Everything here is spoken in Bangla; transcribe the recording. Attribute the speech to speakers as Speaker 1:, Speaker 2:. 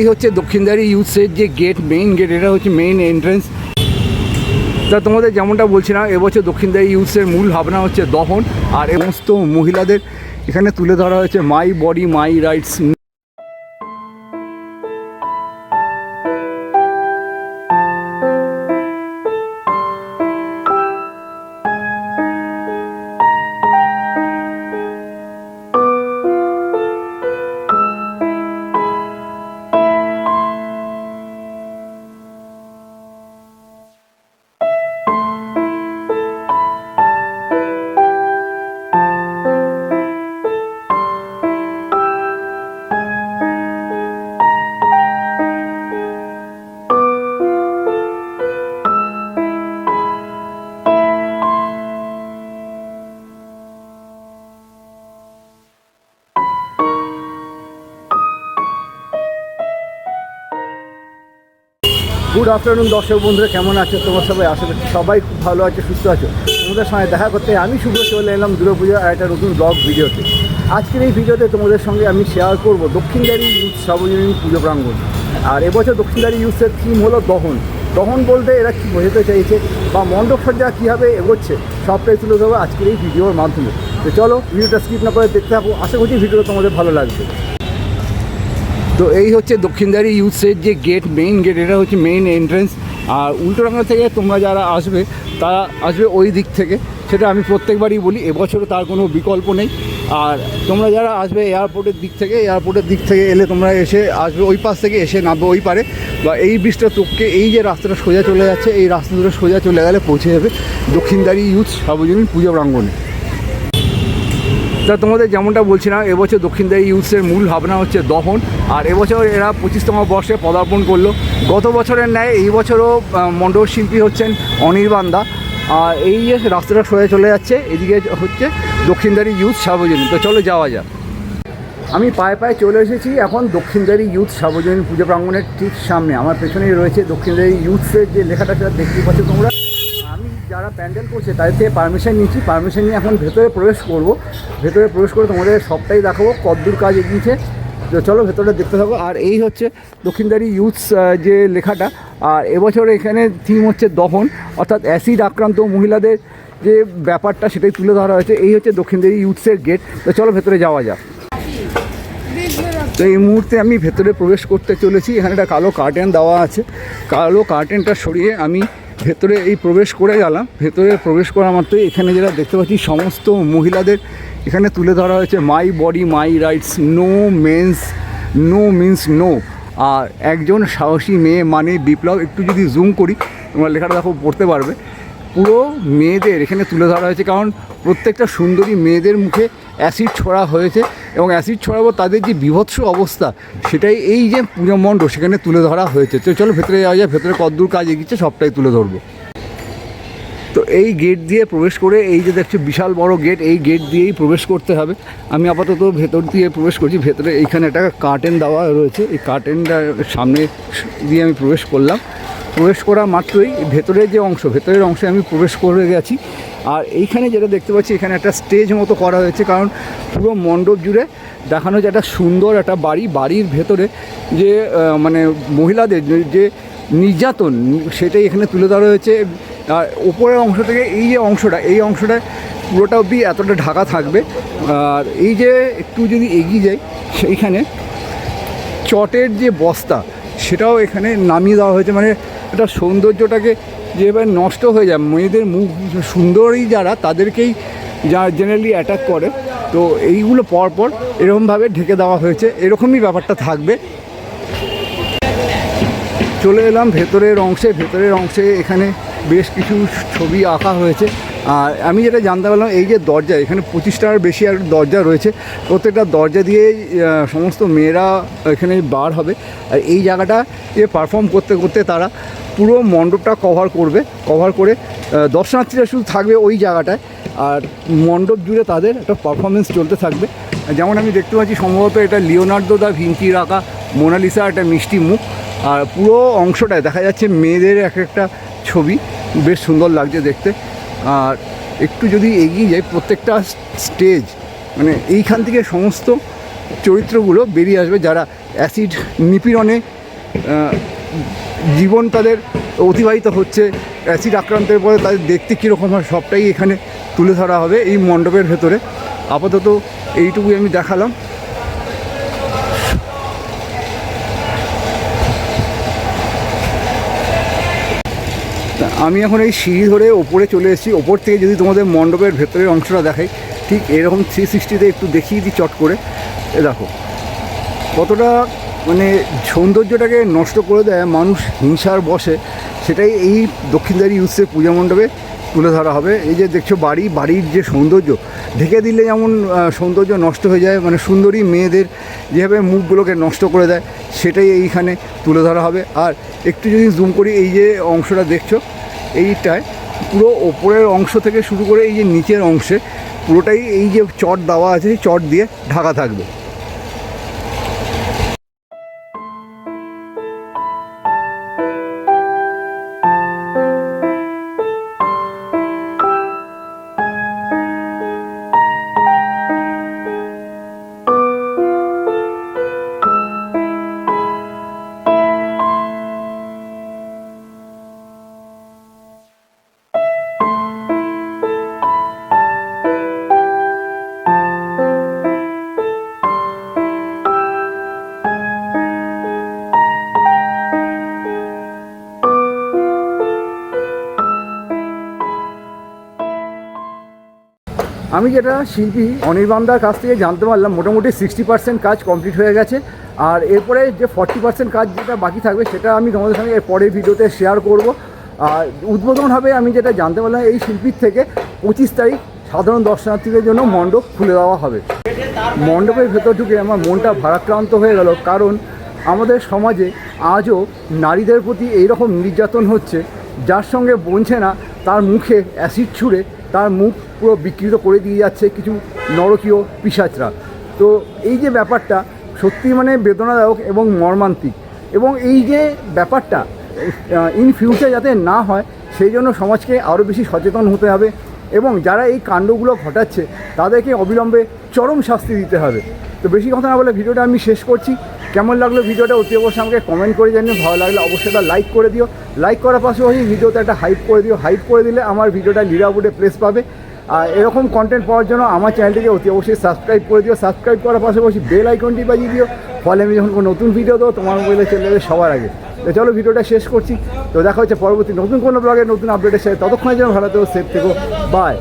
Speaker 1: এই হচ্ছে দক্ষিণদারি ইউথসের যে গেট মেইন গেট এটা হচ্ছে মেইন এন্ট্রেন্স তা তোমাদের যেমনটা বলছিলাম এবছর দক্ষিণদারি ইউথসের মূল ভাবনা হচ্ছে দহন, আর সমস্ত মহিলাদের এখানে তুলে ধরা হয়েছে my body my rights good afternoon দর্শক বন্ধুরা, কেমন আছো? তোমার সবাই? করছি সবাই খুব ভালো আছে, সুস্থ আছো। তোমাদের সঙ্গে দেখা করতে আমি শুভ চলে এলাম দুর্গাপুজোর আর একটা নতুন ব্লগ ভিডিওতে। আজকের এই ভিডিওতে তোমাদের সঙ্গে আমি শেয়ার করব দক্ষিণদারি ইউথ সার্বজনীন পুজো প্রাঙ্গণ। আর এবছর দক্ষিণদারি ইউথের থিম হলো দহন। দহন বলতে এরা কী বোঝাতে চাইছে বা মণ্ডপ সজ্জা কীভাবে এগোচ্ছে, সবটাই তুলে দেবো আজকের এই ভিডিওর মাধ্যমে। তো চলো, ভিডিওটা স্কিপ না করে দেখতে থাকো। আশা করছি ভিডিওটা তোমাদের ভালো লাগবে। তো এই হচ্ছে দক্ষিণদারি ইউথসের যে গেট মেইন গেট এটা হচ্ছে মেইন এন্ট্রেন্স আর উল্টোডাঙ্গা থেকে তোমরা যারা আসবে, তারা আসবে ওই দিক থেকে। সেটা আমি প্রত্যেকবারই বলি, এবছরও তার কোনো বিকল্প নেই। আর তোমরা যারা আসবে এয়ারপোর্টের দিক থেকে এয়ারপোর্টের দিক থেকে এলে তোমরা এসে আসবে ওই পাশ থেকে, এসে নামবে ওই পারে। বা এই ব্রিজটা তোকে এই যে রাস্তাটা সোজা চলে যাচ্ছে, এই রাস্তা ধরে সোজা চলে গেলে পৌঁছে যাবে দক্ষিণদারি ইউথ সার্বজনীন পুজো প্রাঙ্গণে। তা তোমাদের যেমনটা বলছিলাম এবছর দক্ষিণদারি ইউথসের মূল ভাবনা হচ্ছে দহন আর এবছর এরা পঁচিশতম বর্ষে পদার্পণ করল। গত বছরের ন্যায় এই বছরও আহ, মণ্ডপ শিল্পী হচ্ছেন অনির্বাণ দা আর এই যে রাস্তাটা সরে চলে যাচ্ছে এদিকে হচ্ছে দক্ষিণদারি ইউথ সার্বজনীন। তো চলো যাওয়া যাক। আমি পায়ে পায়ে চলে এসেছি এখন দক্ষিণদারি ইউথ সার্বজনীন পুজো প্রাঙ্গণের ঠিক সামনে। আমার পেছনেই রয়েছে দক্ষিণদারি ইউথসের যে লেখাটা সেটা দেখতে পাচ্ছ তোমরা। যারা প্যান্ডেল করছে তাদের থেকে পারমিশন নিচ্ছি। পারমিশন নিয়ে এখন ভেতরে প্রবেশ করব। ভেতরে প্রবেশ করে তোমাদের সবটাই দেখাবো কদ্দূর কাজ এগিয়েছে। তো চলো ভেতরে দেখতে থাকো। আর এই হচ্ছে দক্ষিণদারি ইউথস যে লেখাটা। আর এবছর এখানে থিম হচ্ছে দহন, অর্থাৎ অ্যাসিড আক্রান্ত মহিলাদের যে ব্যাপারটা সেটাই তুলে ধরা হয়েছে। এই হচ্ছে দক্ষিণদারি ইউথসের গেট তো চলো ভেতরে যাওয়া যাক। তো এই মুহূর্তে আমি ভেতরে প্রবেশ করতে চলেছি। এখানে একটা কালো কার্টেন দেওয়া আছে। কালো কার্টেনটা সরিয়ে আমি ভেতরে এই প্রবেশ করে গেলাম। ভেতরে প্রবেশ করা মাত্রই এখানে যেটা দেখতে পাচ্ছি, সমস্ত মহিলাদের এখানে তুলে ধরা হয়েছে my body my rights no means no means no আর একজন সাহসী মেয়ে মানে বিপ্লব, একটু যদি জুম করি, তোমরা লেখাটা দেখো, পড়তে পারবে। পুরো মেয়েদের এখানে তুলে ধরা হয়েছে, কারণ প্রত্যেকটা সুন্দরী মেয়েদের মুখে অ্যাসিড ছড়া হয়েছে এবং অ্যাসিড ছড়াবো তাদের যে বিভৎস অবস্থা, সেটাই এই যে পুজো মণ্ডপ সেখানে তুলে ধরা হয়েছে। তো চলো ভেতরে যাওয়া যায় ভেতরে কদ্দূর কাজ এগিয়েছে, সবটাই তুলে ধরবো। তো এই গেট দিয়ে প্রবেশ করে, এই যে দেখছ বিশাল বড় গেট এই গেট দিয়েই প্রবেশ করতে হবে। আমি আপাতত ভেতর দিয়ে প্রবেশ করছি, ভেতরে এইখানে একটা কার্টেন দেওয়া রয়েছে। এই কার্টেনটা সামনে দিয়ে আমি প্রবেশ করলাম। প্রবেশ করা মাত্রই ভেতরের যে অংশ, ভেতরের অংশে আমি প্রবেশ করে গেছি। আর এইখানে যেটা দেখতে পাচ্ছি, এখানে একটা স্টেজ মতো করা হয়েছে, কারণ পুরো মণ্ডপ জুড়ে দেখানো যে একটা সুন্দর একটা বাড়ি, বাড়ির ভেতরে যে মানে মহিলাদের যে- নির্যাতন, সেটাই এখানে তুলে ধরা হয়েছে। আর ওপরের অংশ থেকে এই যে অংশটা, এই অংশটা পুরোটা অবধি এতটা ঢাকা থাকবে। আর এই যে একটু যদি এগিয়ে যাই, সেইখানে চটের যে বস্তা, সেটাও এখানে নামিয়ে দেওয়া হয়েছে। মানে এটা সৌন্দর্যটাকে যেভাবে নষ্ট হয়ে যায়, মেয়েদের মুখ সুন্দরী যারা, তাদেরকেই যা জেনারেলি অ্যাটাক করে। তো এইগুলো পরপর এরকমভাবে ঢেকে দেওয়া হয়েছে, এরকমই ব্যাপারটা থাকবে। চলে এলাম ভেতরের অংশে ভেতরের অংশে এখানে বেশ কিছু ছবি আঁকা হয়েছে। আর আমি যেটা জানতে পারলাম, এই যে দরজা, এখানে পঁচিশটার বেশি আর দরজা রয়েছে। প্রত্যেকটা দরজা দিয়ে সমস্ত মেয়েরা এখানে বার হবে। আর এই জায়গাটা এ পারফর্ম করতে করতে তারা পুরো মণ্ডপটা কভার করবে কভার করে দর্শনার্থীরা শুধু থাকবে ওই জায়গাটায়। আর মণ্ডপ জুড়ে তাদের একটা পারফরমেন্স চলতে থাকবে। যেমন আমি দেখতে পাচ্ছি, সম্ভবত এটা লিওনার্দো দা ভিঞ্চির আঁকা মোনালিসা, একটা মিষ্টি মুখ। আর পুরো অংশটায় দেখা যাচ্ছে মেয়েদের এক একটা ছবি। বেশ সুন্দর লাগছে দেখতে। আর একটু যদি এগিয়ে যায় প্রত্যেকটা স্টেজ মানে এইখান থেকে সমস্ত চরিত্রগুলো বেরিয়ে আসবে যারা অ্যাসিড নিপীড়নে জীবন তাদের অতিবাহিত হচ্ছে, অ্যাসিড আক্রান্তের পরে তাদের দেখতে কীরকম হয়, সবটাই এখানে তুলে ধরা হবে এই মণ্ডপের ভেতরে। আপাতত এইটুকুই আমি দেখালাম। আমি এখন এই সিঁড়ি ধরে ওপরে চলে এসেছি। ওপর থেকে যদি তোমাদের মণ্ডপের ভেতরের অংশটা দেখাই, ঠিক এরকম থ্রি সিক্সটিতে একটু দেখিয়ে দিই চট করে। এ দেখো, কতটা মানে সৌন্দর্যটাকে নষ্ট করে দেয় মানুষ হিংসার বসে সেটাই এই দক্ষিণদারি ইউসে পূজা মণ্ডপে তুলে ধরা হবে। এই যে দেখছ বাড়ি, বাড়ির যে সৌন্দর্য, ঢেকে দিলে যেমন সৌন্দর্য নষ্ট হয়ে যায় মানে সুন্দরী মেয়েদের যেভাবে মুখগুলোকে নষ্ট করে দেয়, সেটাই এইখানে তুলে ধরা হবে। আর একটু যদি জুম করি, এই যে অংশটা দেখছ, এইটায় পুরো ওপরের অংশ থেকে শুরু করে এই যে নিচের অংশে পুরোটাই এই যে চট দেওয়া আছে চট দিয়ে ঢাকা থাকবে। আমি যেটা শিল্পী অনির্বাণদার কাছ থেকে জানতে পারলাম, মোটামুটি সিক্সটি পার্সেন্ট কাজ কমপ্লিট হয়ে গেছে। আর এরপরে যে ফর্টি পার্সেন্ট কাজ যেটা বাকি থাকবে, সেটা আমি তোমাদের সঙ্গে পরের ভিডিওতে শেয়ার করব। আর উদ্বোধন হবে, আমি যেটা জানতে পারলাম, এই শিল্পীর থেকে পঁচিশ তারিখ সাধারণ দর্শনার্থীদের জন্য মণ্ডপ খুলে দেওয়া হবে। মণ্ডপের ভেতর ঢুকে আমার মনটা ভারাক্রান্ত হয়ে গেল, কারণ আমাদের সমাজে আজও নারীদের প্রতি এইরকম নির্যাতন হচ্ছে, যার সঙ্গে বনছে না, তার মুখে অ্যাসিড ছুঁড়ে তার মুখ পুরো বিকৃত করে দিয়ে যাচ্ছে কিছু নরকীয় পিসাচরা। তো এই যে ব্যাপারটা সত্যি মানে বেদনাদায়ক এবং মর্মান্তিক। এবং এই যে ব্যাপারটা ইন ফিউচার যাতে না হয়, সেই জন্য সমাজকে আরও বেশি সচেতন হতে হবে এবং যারা এই কাণ্ডগুলো ঘটাচ্ছে, তাদেরকে অবিলম্বে চরম শাস্তি দিতে হবে। তো বেশি কথা না বলে ভিডিওটা আমি শেষ করছি। কেমন লাগল ভিডিওটা অতি অবশ্যই আমাকে কমেন্ট করে জানিয়ে ভালো লাগলে অবশ্যই একটা লাইক করে দিও। লাইক করার পাশাপাশি ভিডিওতে একটা হাইপ করে দিও। হাইপ করে দিলে আমার ভিডিওটা লিডারবোর্ডে প্লেস পাবে। আর এরকম কন্টেন্ট পাওয়ার জন্য আমার চ্যানেলটিকে অতি অবশ্যই সাবস্ক্রাইব করে দিও। সাবস্ক্রাইব করার পাশাপাশি বেল আইকনটি বাজিয়ে দিও। ফলে আমি যখন কোনো নতুন ভিডিও দেবো, তোমার মোবাইলে চলে যাবে সবার আগে। তো চলো ভিডিওটা শেষ করছি। তো দেখা হচ্ছে পরবর্তী নতুন কোনো ব্লগের নতুন আপডেটের সাথে। ততক্ষণের জন্য ভালো থেকো সেফ থেকো। বাই